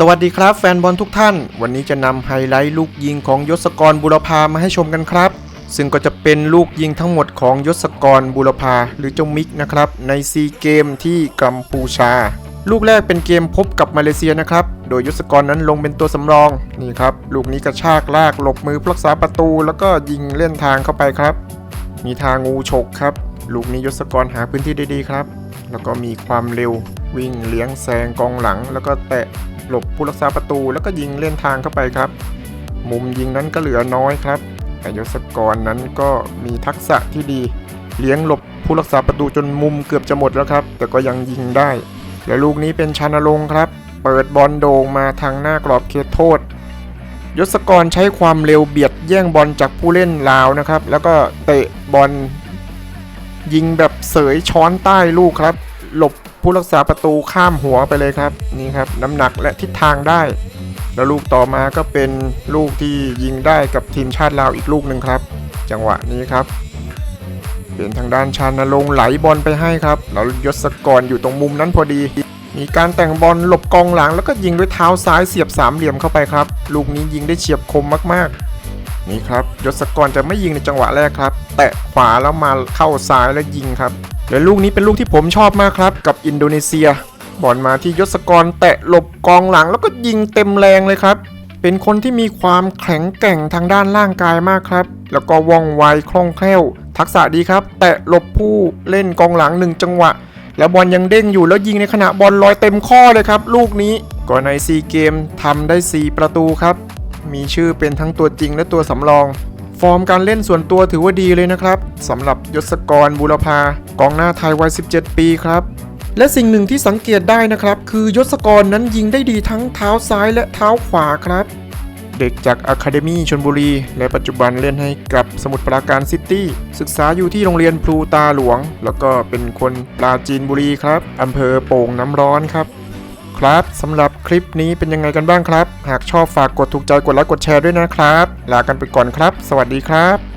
สวัสดีครับแฟนบอลทุกท่าน วันนี้จะนำไฮไลท์ลูกยิงของยศกรบุรพามาให้ชมกันครับ ซึ่งก็จะเป็นลูกยิงทั้งหมดของยศกรบุรพาหรือเจ้ามิกนะครับในซีเกมที่กัมพูชา ลูกแรกเป็นเกมพบกับมาเลเซียนะครับ โดยยศกรนั้นลงเป็นตัวสำรองนี่ครับลูกนี้กระชากลากหลบมือรักษาประตู แล้วก็ยิงเล่นทางเข้าไปครับ มีทางงูฉกครับ ลูกนี้ยศกรหาพื้นที่ได้ดีครับ แล้วก็มีความเร็ววิ่งเลี้ยงแซงกองหลัง แล้วก็แตะ หลบผู้รักษาประตูแล้วก็ยิงเล่นทางเข้าไปครับ มุมยิงนั้นก็เหลือน้อยครับ แต่ยศกรนั้นก็มีทักษะที่ดี เลี้ยงหลบผู้รักษาประตูจนมุมเกือบจะหมดแล้วครับ แต่ก็ยังยิงได้ และลูกนี้เป็นชานรงค์ครับ เปิดบอลโด่งมาทางหน้ากรอบเขตโทษ ยศกรใช้ความเร็วเบียดแย่งบอลจากผู้เล่นลาวนะครับ แล้วก็เตะบอลยิงแบบเสยช้อนใต้ลูกครับ หลบ ผู้รักษาประตูข้ามหัวไปเลยครับนี่ครับน้ำหนักและทิศทางได้ แล้วลูกต่อมาก็เป็นลูกที่ยิงได้กับทีมชาติลาวอีกลูกหนึ่งครับ จังหวะนี้ครับเป็นทางด้านชานรงไหลบอลไปให้ครับแล้วยศกรอยู่ตรงมุมนั้นพอดี มีการแต่งบอลหลบกองหลัง แล้วก็ยิงด้วยเท้าซ้ายเสียบสามเหลี่ยมเข้าไปครับ ลูกนี้ยิงได้เฉียบคมมากๆ นี่ครับยศกรจะไม่ยิงในจังหวะแรกครับ แตะขวาแล้วมาเข้าซ้ายแล้วยิงครับ และลูกนี้เป็นลูกที่ผมชอบมากครับ กับอินโดนีเซีย บอลมาที่ยศกรแตะหลบกองหลังแล้วก็ยิงเต็มแรงเลยครับ เป็นคนที่มีความแข็งแกร่งทางด้านร่างกายมากครับ แล้วก็ว่องไวคล่องแคล่ว ทักษะดีครับ แตะหลบผู้เล่นกองหลังหนึ่งจังหวะ แล้วบอลยังเด้งอยู่แล้วยิงในขณะบอลลอยเต็มข้อเลยครับ ลูกนี้ก็ในซีเกมทำได้ 4 ประตูครับ มีชื่อเป็นทั้งตัวจริงและตัวสำรอง ฟอร์มการเล่นส่วนตัวถือว่าดีเลยนะครับสำหรับยศกรบุรพากองหน้าไทยวัย 17 ปีครับ และสิ่งหนึ่งที่สังเกตได้นะครับ คือยศกรนั้นยิงได้ดีทั้งเท้าซ้ายและเท้าขวาครับ เด็กจากอะคาเดมี่ชนบุรี และปัจจุบันเล่นให้กับสมุทรปราการซิตี้ศึกษาอยู่ที่โรงเรียนพลูตาหลวง แล้วก็เป็นคนปราจีนบุรีครับอำเภอโป่งน้ำร้อนครับ ครับสำหรับคลิปนี้เป็นยังไงกันบ้างครับ หากชอบฝากกดถูกใจกดไลค์กดแชร์ด้วยนะครับ ลากันไปก่อนครับ สวัสดีครับ